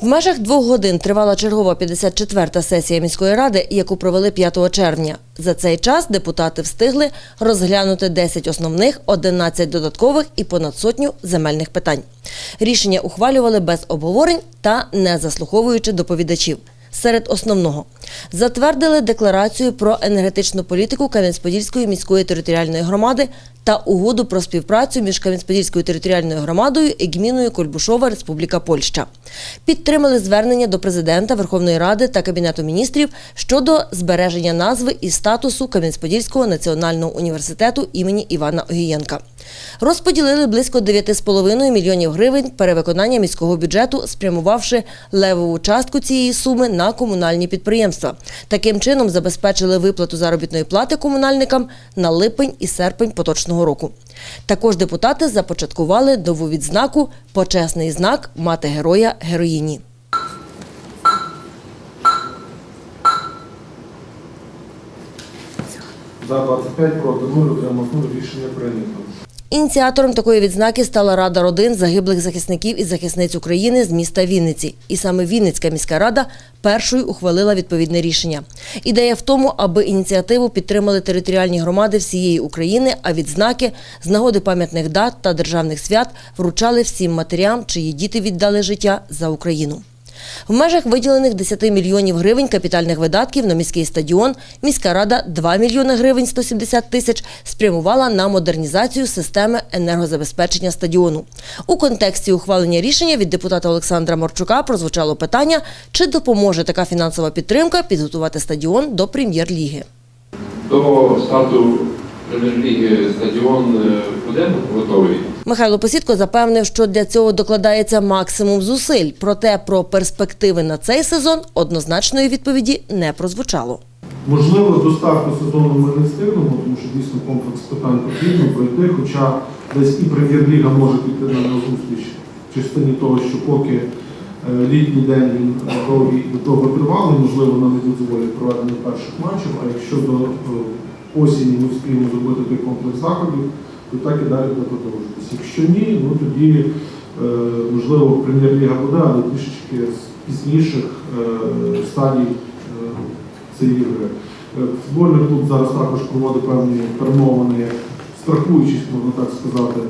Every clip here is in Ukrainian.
В межах двох годин тривала чергова 54-та сесія міської ради, яку провели 5 червня. За цей час депутати встигли розглянути 10 основних, 11 додаткових і понад сотню земельних питань. Рішення ухвалювали без обговорень та не заслуховуючи доповідачів. Серед основного затвердили декларацію про енергетичну політику Кам'янець-Подільської міської територіальної громади та угоду про співпрацю між Кам'янець-Подільською територіальною громадою і гміною Кольбушова Республіка Польща. Підтримали звернення до президента Верховної Ради та Кабінету міністрів щодо збереження назви і статусу Кам'янець-Подільського національного університету імені Івана Огієнка. Розподілили близько 9,5 мільйонів гривень перевиконання міського бюджету, спрямувавши левову частку цієї суми на комунальні підприємства. Таким чином забезпечили виплату заробітної плати комунальникам на липень і серпень поточного року. Також депутати започаткували нову відзнаку Почесний знак мати героя героїні. За 25 проти 0 утримав рішення прийнято. Ініціатором такої відзнаки стала Рада родин загиблих захисників і захисниць України з міста Вінниці. І саме Вінницька міська рада першою ухвалила відповідне рішення. Ідея в тому, аби ініціативу підтримали територіальні громади всієї України, а відзнаки з нагоди пам'ятних дат та державних свят вручали всім матерям, чиї діти віддали життя за Україну. В межах виділених 10 мільйонів гривень капітальних видатків на міський стадіон міська рада 2 мільйони гривень 170 тисяч спрямувала на модернізацію системи енергозабезпечення стадіону. У контексті ухвалення рішення від депутата Олександра Морчука прозвучало питання, чи допоможе така фінансова підтримка підготувати стадіон до прем'єр-ліги. До старту прем'єр-ліги стадіон е, буде готовий. Михайло Посідко запевнив, що для цього докладається максимум зусиль. Проте про перспективи на цей сезон однозначної відповіді не прозвучало. Можливо, до старту сезону ми не встигнемо, тому що дійсно комплекс питань потрібно пройти, хоча десь і прем'єр-ліга може піти на зустріч в частині того, що поки е, літній день він е, довгий і до того тривалий, можливо, нам не дозволять проведення перших матчів, а якщо до осені ми встигнемо зробити той комплекс заходів, то так і далі буде продовжуватися. Якщо ні, ну тоді е, можливо прем'єр-ліга буде, але трішечки з пізніших е, стадій е, цієї гри. Футбольний клуб зараз також проводить певні перемовини, страхуючись, можна так сказати,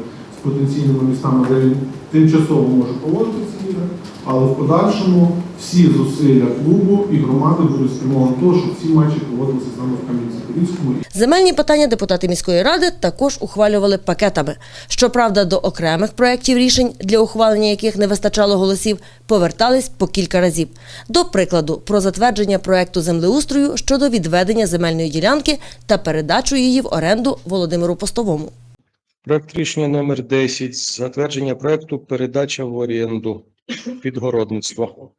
потенційними містами, де він тимчасово може проводити ці ігри, але в подальшому всі зусилля клубу і громади будуть спрямовані на те, щоб ці матчі проводилися саме в Кам'янці-Подільському. Земельні питання депутати міської ради також ухвалювали пакетами. Щоправда, до окремих проєктів рішень, для ухвалення яких не вистачало голосів, повертались по кілька разів. До прикладу, про затвердження проєкту землеустрою щодо відведення земельної ділянки та передачу її в оренду Володимиру Постовому. Проект рішення номер 10. Затвердження проекту передача в оренду підгородництво.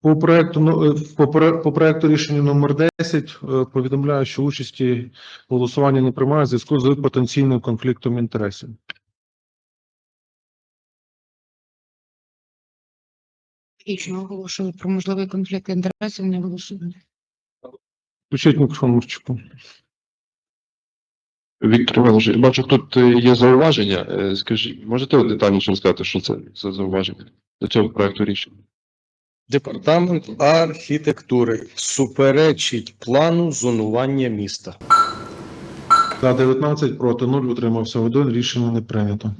По проекту е, по, по проекту рішення номер 10 е, повідомляю, що участі в голосуванні не приймає в зв'язку з потенційним конфліктом інтересів. Логічно оголошую про можливий конфлікт інтересів не голосування. Включіть мікрофон Мурчику. Віктор Іванович, бачу, тут е, є зауваження. Е, Скажіть, можете детальніше розказати, що це за зауваження до цього проекту рішення? Департамент архітектури суперечить плану зонування міста. За 19 проти 0 утримався один. Рішення не прийнято.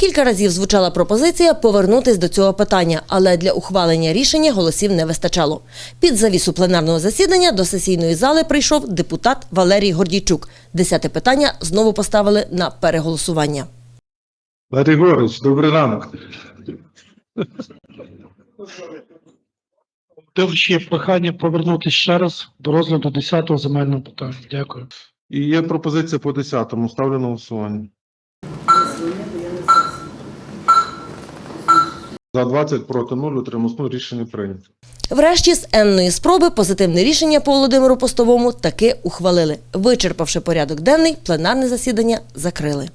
Кілька разів звучала пропозиція повернутись до цього питання, але для ухвалення рішення голосів не вистачало. Під завісу пленарного засідання до сесійної зали прийшов депутат Валерій Гордійчук. Десяте питання знову поставили на переголосування. Валерій Григорович, добрий ранок. Ще прохання повернутися ще раз до розгляду 10-го земельного питання. Дякую. І є пропозиція по 10-му. Ставлю на голосування. За 20 проти 0 тримусну Рішення прийнято. Врешті з енної спроби позитивне рішення по Володимиру Постовому таки ухвалили. Вичерпавши порядок денний, пленарне засідання закрили.